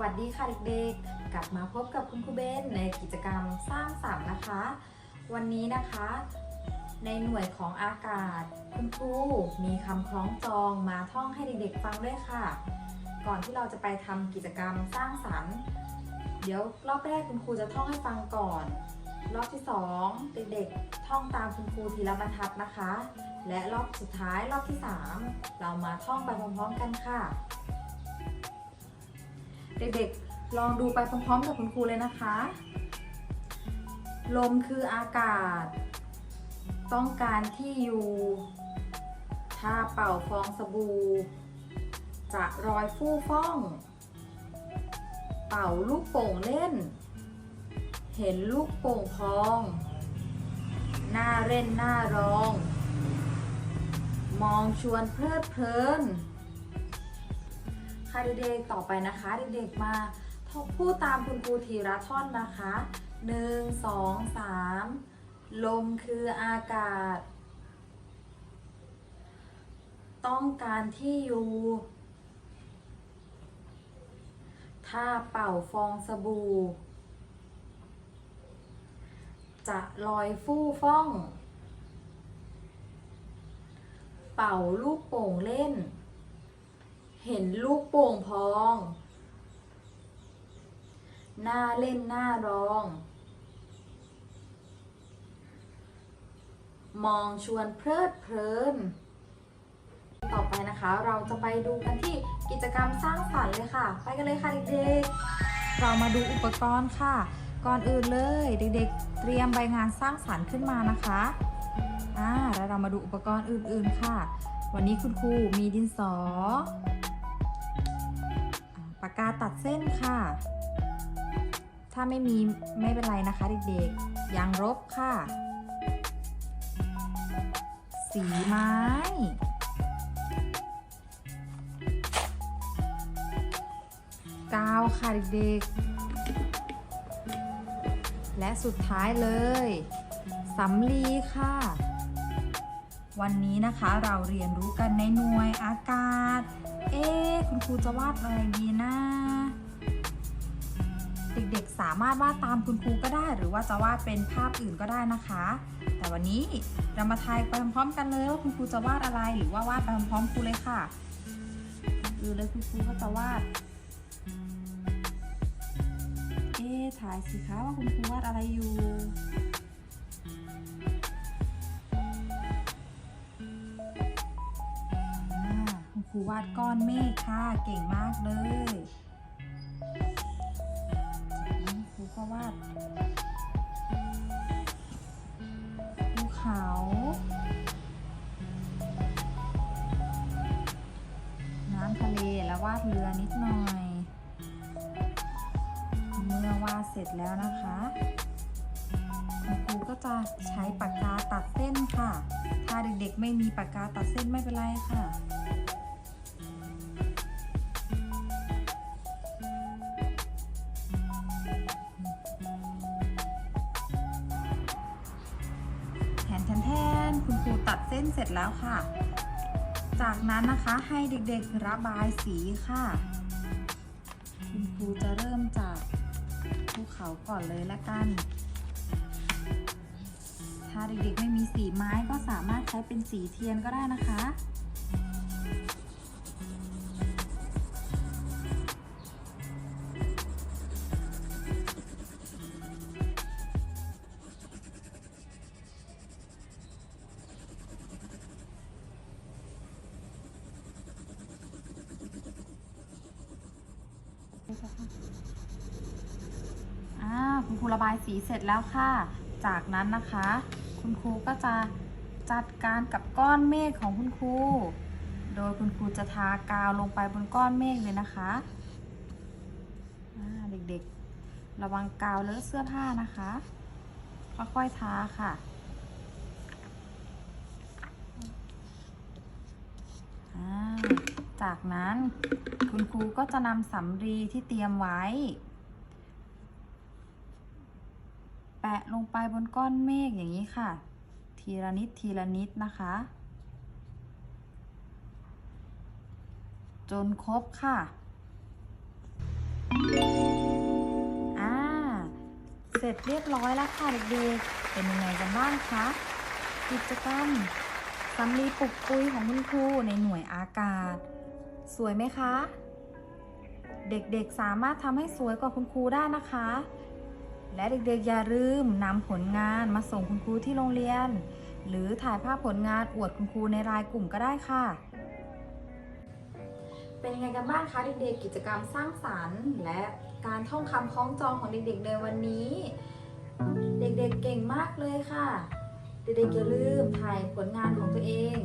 วัสดีค่ะเด็กๆ กลับมาพบกับคุณครูเบนในกิจกรรมสร้างสรรค์นะคะ วันนี้นะคะ ในหน่วยของอากาศ คุณครูมีคำคล้องจองมาท่องให้เด็กๆฟังด้วยค่ะ ก่อนที่เราจะไปทำกิจกรรมสร้างสรรค์ เดี๋ยวรอบแรกคุณครูจะท่องให้ฟังก่อน รอบที่สองเด็กๆ ท่องตามคุณครูทีละบรรทัดนะคะ และรอบสุดท้ายรอบที่สามเรามาท่องไปพร้อมๆกันค่ะ เด็กๆ ลองดูไปพร้อมๆกับคุณครูเลยนะคะ ลมคืออากาศ ต้องการที่อยู่ ถ้าเป่าฟองสบู่ จะรอยฟู่ฟ้อง เป่าลูกโป่งเล่น เห็นลูกโป่งพองหน้าเล่นหน้ารอง มองชวนเพลิดเพลิน ค่ะเด็กๆต่อไปนะคะ เด็กๆมาพูดตามคุณครูทีละท่อนนะคะ1 2 3ลมคืออากาศ ต้องการที่อยู่ ถ้าเป่าฟองสบู่ จะลอยฟู่ฟ้อง เป่าลูกโป่งเล่น เห็นลูกโป่งพอง หน้าเล่นหน้ารอง มองชวนเพลิดเพลิน ต่อไปนะคะเราจะไปดูกันที่กิจกรรมสร้างสรรค์เลยค่ะ ไปกันเลยค่ะเด็กๆ เรามาดูอุปกรณ์ค่ะ ก่อนอื่นเลยเด็กๆ เตรียมใบงานสร้างสรรค์ขึ้นมานะคะอ่าแล้วเรามาดูอุปกรณ์อื่นๆค่ะ วันนี้คุณครูมีดินสอ ปากกาตัดเส้นค่ะ ถ้าไม่มีไม่เป็นไรนะคะเด็กๆ ยางลบค่ะ สีไม้ กาวค่ะเด็กๆ และสุดท้ายเลยสำลีค่ะวันนี้นะคะเราเรียนรู้กันในหน่วยอากาศ เอ๊คุณครูจะวาดอะไรดีนะเด็กๆสามารถวาดตามคุณครูก็ได้ หรือว่าจะวาดเป็นภาพอื่นก็ได้นะคะ แต่วันนี้เรามาทายไปพร้อมกันเลยว่าคุณครูจะวาดอะไรหรือว่าวาดไปพร้อมๆครูเลยค่ะดูเลยคุณครูก็จะวาด เอ๊ถ่ายสิคะว่าคุณครูวาดอะไรอยู่ ครูวาดก้อนเมฆค่ะ เก่งมากเลยจากนั้นครูก็วาดภูเขาน้ำทะเลแล้ววาดเรือนิดหน่อย เมื่อวาดเสร็จแล้วนะคะครูก็จะใช้ปากกาตัดเส้นค่ะ ถ้าเด็กๆไม่มีปากกาตัดเส้นไม่เป็นไรค่ะ เส้นเสร็จแล้วค่ะ จากนั้นนะคะให้เด็กๆระบายสีค่ะ คุณครูจะเริ่มจากภูเขาก่อนเลยละกัน ถ้าเด็กๆไม่มีสีไม้ก็สามารถใช้เป็นสีเทียนก็ได้นะคะ อ่าคุณครูระบายสีเสร็จแล้วค่ะ จากนั้นนะคะ คุณครูก็จะจัดการกับก้อนเมฆของคุณครู โดยคุณครูจะทากาวลงไปบนก้อนเมฆเลยนะคะเด็กๆ ระวังกาวเลอะเสื้อผ้านะคะ ค่อยๆทาค่ะอ่า จากนั้นคุณครูก็จะนำสำลีที่เตรียมไว้ แปะลงไปบนก้อนเมฆอย่างนี้ค่ะ ทีละนิดทีละนิดนะคะ จนครบค่ะเสร็จเรียบร้อยแล้วค่ะเด็กๆ เป็นยังไงกันบ้างคะกิจกรรมสำลีปลุกปุยของคุณครูในหน่วยอากาศ สวยไหมคะ เด็กๆสามารถทำให้สวยกว่าคุณครูได้นะคะ และเด็กๆอย่าลืมนำผลงานมาส่งคุณครูที่โรงเรียน หรือถ่ายภาพผลงานอวดคุณครูในรายกลุ่มก็ได้ค่ะ เป็นยังไงกันบ้างคะเด็กๆกิจกรรมสร้างสรรค์ และการท่องคำคล้องจองของเด็กๆในวันนี้ เด็กๆเก่งมากเลยค่ะ เด็กๆอย่าลืมถ่ายผลงานของตัวเอง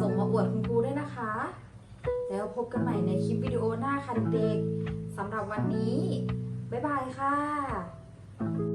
ส่งมาอวดคุณ แล้วพบกันใหม่ในคลิปวิดีโอหน้าค่ะเด็กๆสำหรับวันนี้ บ๊ายบายค่ะ